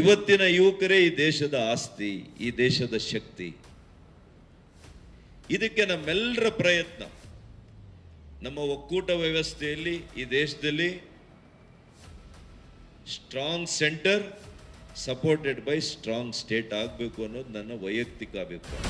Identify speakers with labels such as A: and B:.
A: ಇವತ್ತಿನ ಯುವಕರೇ ಈ ದೇಶದ ಆಸ್ತಿ, ಈ ದೇಶದ ಶಕ್ತಿ. ಇದಕ್ಕೆ ನಮ್ಮೆಲ್ಲರ ಪ್ರಯತ್ನ. ನಮ್ಮ ಒಕ್ಕೂಟ ವ್ಯವಸ್ಥೆಯಲ್ಲಿ, ಈ ದೇಶದಲ್ಲಿ strong centre supported by strong state ಆಗಬೇಕು ಅನ್ನೋದು ನನ್ನ ವೈಯಕ್ತಿಕ ಅಭಿಪ್ರಾಯ.